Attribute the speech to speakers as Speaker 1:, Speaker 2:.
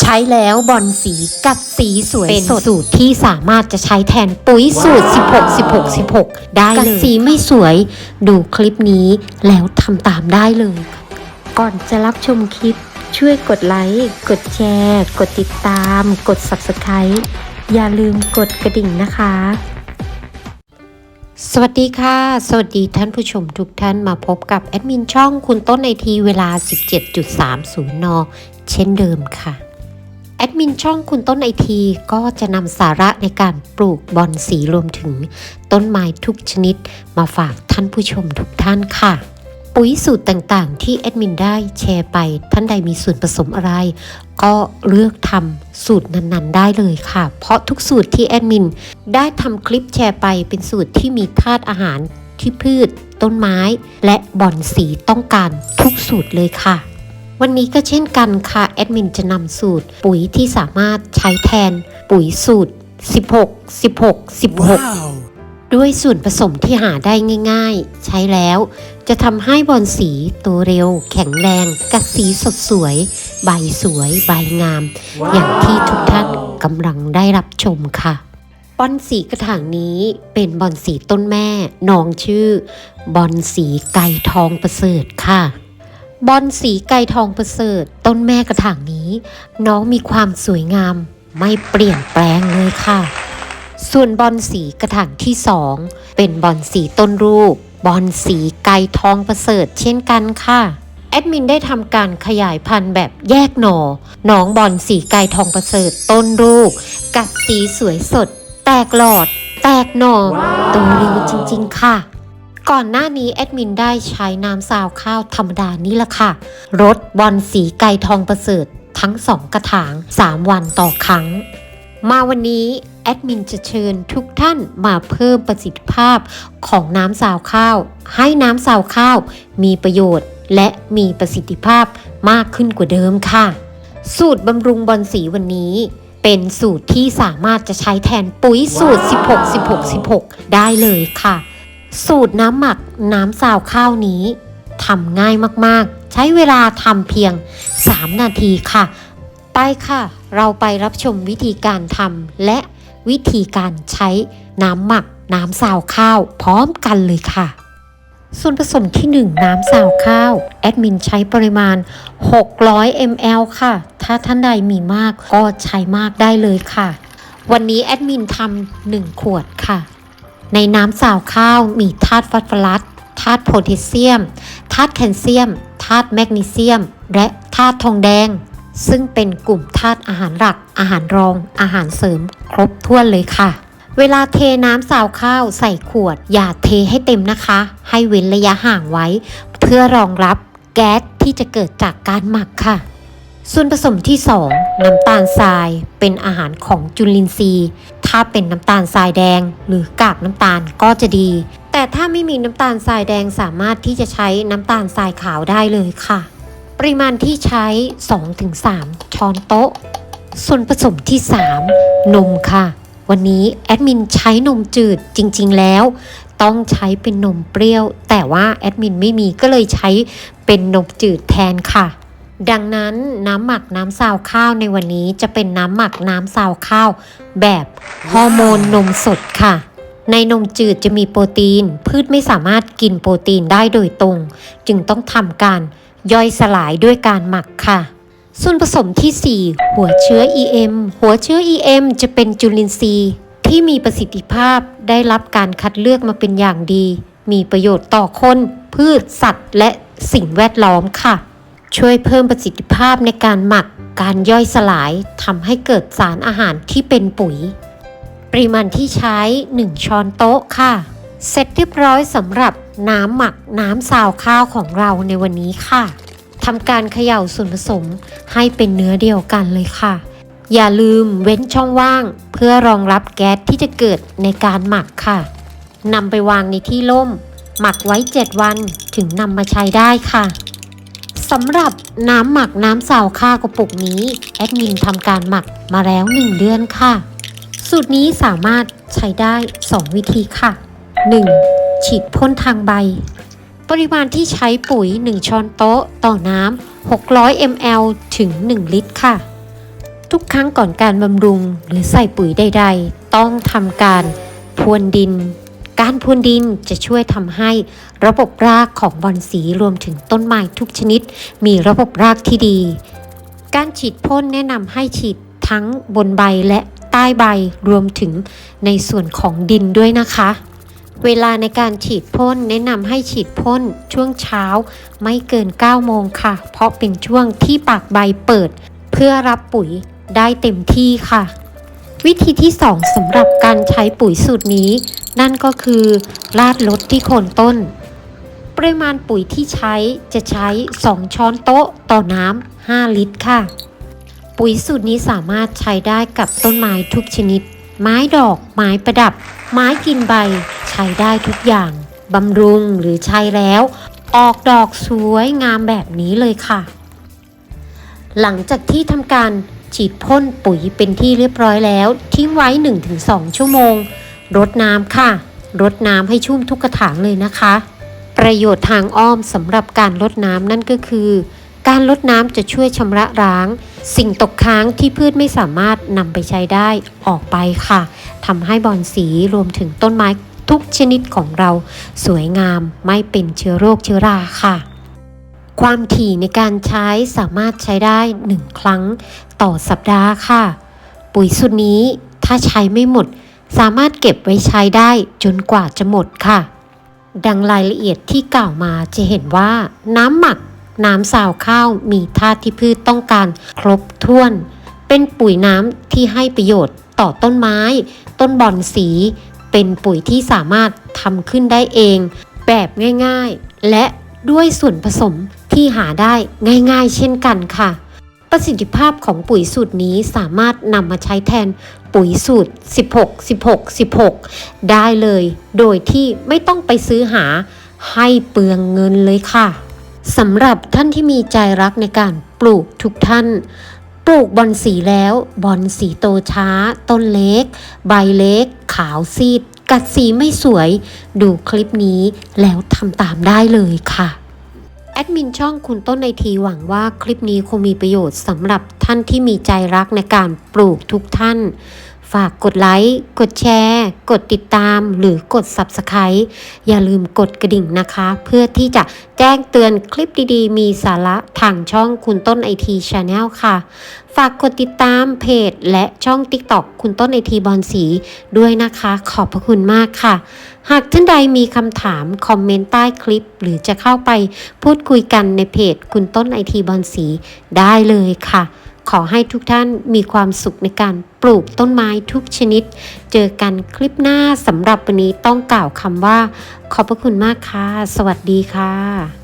Speaker 1: ใช้แล้วบอลสีกับสีสวยเป็นสูตรที่สามารถจะใช้แทนปุ๋ยสูตร 16 16 16 ได้เลยกับสีไม่สวย ดูคลิปนี้แล้วทำตามได้เลย ก่อนจะรับชมคลิป ช่วยกดไลค์ กดแชร์ กดติดตาม กด Subscribe อย่าลืมกดกระดิ่งนะคะ สวัสดีค่ะ สวัสดีท่านผู้ชมทุกท่านมาพบกับแอดมินช่องคุณต้นในทีเวลา 17.30 น เช่นเดิมค่ะแอ ดมินช่องคุณต้นไอทีก็จะนำสาระในการปลูกบอนสีรวมถึงต้นไม้ทุกชนิด มาฝากท่านผู้ชมทุกท่านค่ะ ปุ๋ยสูตรต่างๆ ที่แอดมินได้แชร์ไป ท่านใดมีส่วนผสมอะไร ก็เลือกทำสูตรนั้นๆ ได้เลยค่ะ เพราะทุกสูตรที่แอดมินได้ทำคลิปแชร์ไปเป็นสูตรที่มีธาตุอาหารที่พืช ต้นไม้ และบอนสีต้องการทุกสูตรเลยค่ะ วันนี้ก็เช่นกันค่ะ แอดมินจะนำสูตร ปุ๋ยที่สามารถใช้แทนปุ๋ยสูตร 16 16 16ด้วยส่วนผสมที่หาได้ง่าย ๆ ใช้แล้ว จะทำให้บอลสีโตเร็ว แข็งแรงกัดสีสดสวย ใบสวย ใบงามอย่างที่ทุกท่านกำลังได้รับชมค่ะบอลสีกระถางนี้เป็นบอลสีต้นแม่น้องชื่อบอลสีไก่ทองประเสริฐค่ะ บอลสีไก่ทองประเสริฐ ต้นแม่กระถางนี้ น้องมีความสวยงาม ไม่เปลี่ยนแปลงเลยค่ะ ส่วนบอลสีกระถางที่สองเป็นบอลสีต้นรูป บอลสีไก่ทองประเสริฐเช่นกันค่ะแอดมินได้ทำการขยายพันธุ์แบบแยกหน่อน้องบอลสีไก่ทองประเสริฐต้นรูป กัดสีสวยสด แตกหลอด แตกหน่อโตเร็วจริง ๆ ค่ะ ก่อนหน้านี้แอดมินได้ใช้น้ำซาวข้าวธรรมดานี่แหละค่ะรดบอลสีไก่ทองประเสริฐทั้งสองกระถาง 3 วันต่อครั้ง มาวันนี้แอดมินจะเชิญทุกท่านมาเพิ่มประสิทธิภาพของน้ำซาวข้าว ให้น้ำซาวข้าว มีประโยชน์และมีประสิทธิภาพมากขึ้นกว่าเดิมค่ะ สูตรบำรุงบอลสีวันนี้ เป็นสูตรที่สามารถจะใช้แทนปุ๋ยสูตร 16 16 16 ได้เลยค่ะ สูตรน้ำหมักน้ำซาวข้าวนี้ทำง่ายมากๆ ใช้เวลาทำเพียง 3 นาทีค่ะ ไปค่ะ เราไปรับชมวิธีการทำและวิธีการใช้น้ำหมักน้ำซาวข้าวพร้อมกันเลยค่ะ ส่วนผสมที่ 1 น้ำซาวข้าว แอดมินใช้ปริมาณ 600 ml ค่ะ ถ้าท่านใดมีมากก็ใช้มากได้เลยค่ะ วันนี้แอดมินทำ1ขวดค่ะ ในน้ำสาวข้าวมีธาตุฟอสฟอรัสธาตุโพแทสเซียมธาตุแคลเซียมธาตุแมกนีเซียม และธาตุทองแดง ซึ่งเป็นกลุ่มธาตุอาหารหลัก อาหารรอง อาหารเสริม ครบถ้วนเลยค่ะ เวลาเทน้ำสาวข้าวใส่ขวด อย่าเทให้เต็มนะคะ ให้เว้นระยะห่างไว้ เพื่อรองรับแก๊สที่จะเกิดจากการหมักค่ะ ส่วนผสมที่ 2 น้ำตาลทรายเป็นอาหารของจุลินทรีย์ ถ้าเป็นน้ำตาลทรายแดง หรือกากน้ำตาลก็จะดี แต่ถ้าไม่มีน้ำตาลทรายแดงสามารถที่จะใช้น้ำตาลทรายขาวได้เลยค่ะ ปริมาณที่ใช้ 2-3 ช้อนโต๊ะ ส่วนผสมที่ 3 นมค่ะ วันนี้แอดมินใช้นมจืดจริง ๆ แล้ว ต้องใช้เป็นนมเปรี้ยว แต่ว่าแอดมินไม่มีก็เลยใช้เป็นนมจืดแทนค่ะ ดังนั้นน้ำหมักน้ำซาวข้าวในวันนี้จะเป็นน้ำหมักน้ำซาวข้าว แบบฮอร์โมนนมสดค่ะ ในนมจืดจะมีโปรตีน พืชไม่สามารถกินโปรตีนได้โดยตรง จึงต้องทำการย่อยสลายด้วยการหมักค่ะ ส่วนผสมที่ 4 หัวเชื้อ EM หัวเชื้อ EM จะเป็นจุลินทรีย์ ที่มีประสิทธิภาพได้รับการคัดเลือกมาเป็นอย่างดี มีประโยชน์ต่อคน พืชสัตว์ และสิ่งแวดล้อมค่ะ ช่วยเพิ่มประสิทธิภาพในการหมัก การย่อยสลายทำให้เกิดสารอาหารที่เป็นปุ๋ย ปริมาณที่ใช้ 1 ช้อนโต๊ะค่ะ เสร็จเรียบร้อยสำหรับน้ำหมักน้ำซาวข้าวของเราในวันนี้ค่ะทำการเขย่าส่วนผสมให้เป็นเนื้อเดียวกันเลยค่ะ อย่าลืมเว้นช่องว่าง เพื่อรองรับแก๊สที่จะเกิดในการหมักค่ะนำไปวางในที่ร่ม หมักไว้ 7 วันถึงนำมาใช้ได้ค่ะ สำหรับน้ำหมักน้ำสาวข้ากระปุกนี้ แอดมินทำการหมักมาแล้ว 1 เดือนค่ะ สูตรนี้สามารถใช้ได้ 2 วิธีค่ะ 1. ฉีดพ่นทางใบ ปริมาณที่ใช้ปุ๋ย 1 ช้อนโต๊ะต่อน้ำ 600 ml ถึง 1 ลิตรค่ะ ทุกครั้งก่อนการบำรุงหรือใส่ปุ๋ยใด ๆ ต้องทำการพรวนดิน การพรวนดินจะช่วยทำให้ระบบรากของบอนสีรวมถึงต้นไม้ทุกชนิด มีระบบรากที่ดี การฉีดพ่นแนะนำให้ฉีดทั้งบนใบและใต้ใบรวมถึงในส่วนของดินด้วยนะคะ เวลาในการฉีดพ่นแนะนำให้ฉีดพ่นช่วงเช้าไม่เกิน 9 โมงค่ะ เพราะเป็นช่วงที่ปากใบเปิด เพื่อรับปุ๋ยได้เต็มที่ค่ะ วิธีที่ 2สำหรับการใช้ปุ๋ยสูตรนี้ นั่นก็คือราดลดที่โคนต้น ปริมาณปุ๋ยที่ใช้จะใช้ 2 ช้อนโต๊ะต่อน้ำ 5 ลิตรค่ะ ปุ๋ยสูตรนี้สามารถใช้ได้กับต้นไม้ทุกชนิด ไม้ดอก ไม้ประดับ ไม้กินใบ ใช้ได้ทุกอย่าง บำรุงหรือใช้แล้ว ออกดอกสวยงามแบบนี้เลยค่ะ หลังจากที่ทำการฉีดพ่นปุ๋ยเป็นที่เรียบร้อยแล้ว ทิ้งไว้ 1-2 ชั่วโมง รดน้ำค่ะ รดน้ำให้ชุ่มทุกกระถางเลยนะคะ ประโยชน์ทางอ้อมสำหรับการลดน้ำนั่นก็คือ การลดน้ำจะช่วยชำระล้าง สิ่งตกค้างที่พืชไม่สามารถนำไปใช้ได้ออกไปค่ะทำให้บอนสีรวมถึงต้นไม้ทุกชนิดของเราสวยงามไม่เป็นเชื้อโรคเชื้อราค่ะ ความถี่ในการใช้สามารถใช้ได้ 1 ครั้งต่อสัปดาห์ค่ะ ปุ๋ยสูตรนี้ถ้าใช้ไม่หมด สามารถ เก็บไว้ใช้ได้จนกว่าจะหมดค่ะ ดังรายละเอียดที่กล่าวมาจะเห็นว่า น้ำหมัก น้ำสาวข้าวมีธาตุที่พืชต้องการครบถ้วน เป็นปุ๋ยน้ำที่ให้ประโยชน์ต่อต้นไม้ ต้นบอนสี เป็นปุ๋ยที่สามารถทำขึ้นได้เอง แบบง่ายๆ และด้วยส่วนผสมที่หาได้ง่าย ๆ เช่นกันค่ะ ประสิทธิภาพของปุ๋ยสูตรนี้สามารถนำมาใช้แทน ปุ๋ยสูตร 16 16 16 ได้เลย โดยที่ไม่ต้องไปซื้อหาให้เปลืองเงินเลยค่ะสำหรับท่านที่มีใจรักในการปลูกทุกท่าน ปลูกบอนสีแล้วบอนสีโตช้า ต้นเล็ก ใบเล็ก ขาวซีด กัดสีไม่สวย ดูคลิปนี้แล้วทำตามได้เลยค่ะ แอดมินช่องคุณต้นในทีหวังว่าคลิปนี้คงมีประโยชน์สำหรับท่านที่มีใจรักในการปลูกทุกท่าน ฝากกดไลค์ กดแชร์ กดติดตาม หรือกด Subscribe อย่าลืมกดกระดิ่งนะคะ เพื่อที่จะแจ้งเตือนคลิปดีๆ มีสาระทางช่องคุณต้นไอทีชาแนลค่ะ ฝากกดติดตามเพจ และช่อง TikTok คุณต้นไอทีบอลสีด้วยนะคะ ขอบพระคุณมากค่ะ หากท่านใดมีคำถาม คอมเมนต์ใต้คลิป หรือจะเข้าไปพูดคุยกันในเพจคุณต้นไอทีบอลสีได้เลยค่ะ ขอให้ทุกท่านมีความสุขในการปลูกต้นไม้ทุกชนิด เจอกันคลิปหน้าสำหรับวันนี้ต้องกล่าวคำว่า ขอบพระคุณมากค่ะ สวัสดีค่ะ